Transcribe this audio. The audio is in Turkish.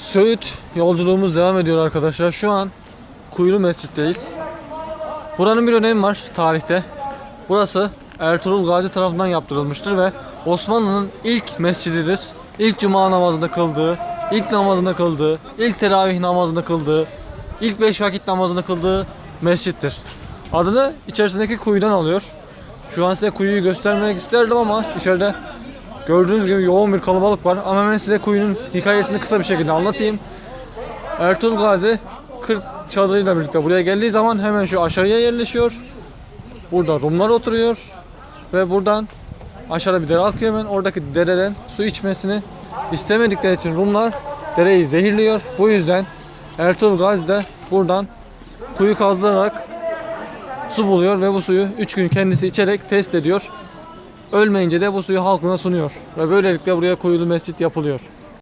Söğüt yolculuğumuz devam ediyor arkadaşlar. Şu an Kuyulu Mescid'deyiz. Buranın bir önemi var tarihte. Burası Ertuğrul Gazi tarafından yaptırılmıştır ve Osmanlı'nın ilk mescididir. İlk cuma namazında kıldığı, ilk namazında kıldığı, ilk teravih namazında kıldığı, ilk beş vakit namazında kıldığı mescittir. Adını içerisindeki kuyudan alıyor. Şu an size kuyuyu göstermek isterdim ama içeride gördüğünüz gibi yoğun bir kalabalık var. Ama ben size kuyunun hikayesini kısa bir şekilde anlatayım. Ertuğrul Gazi 40 çadırıyla birlikte buraya geldiği zaman hemen şu aşağıya yerleşiyor. Burada Rumlar oturuyor ve buradan aşağıda bir dere akıyor hemen oradaki dereden su içmesini istemedikleri için Rumlar dereyi zehirliyor. Bu yüzden Ertuğrul Gazi de buradan kuyu kazdırarak su buluyor ve bu suyu 3 gün kendisi içerek test ediyor. Ölmeyince de bu suyu halkına sunuyor ve böylelikle buraya kuyulu mescit yapılıyor.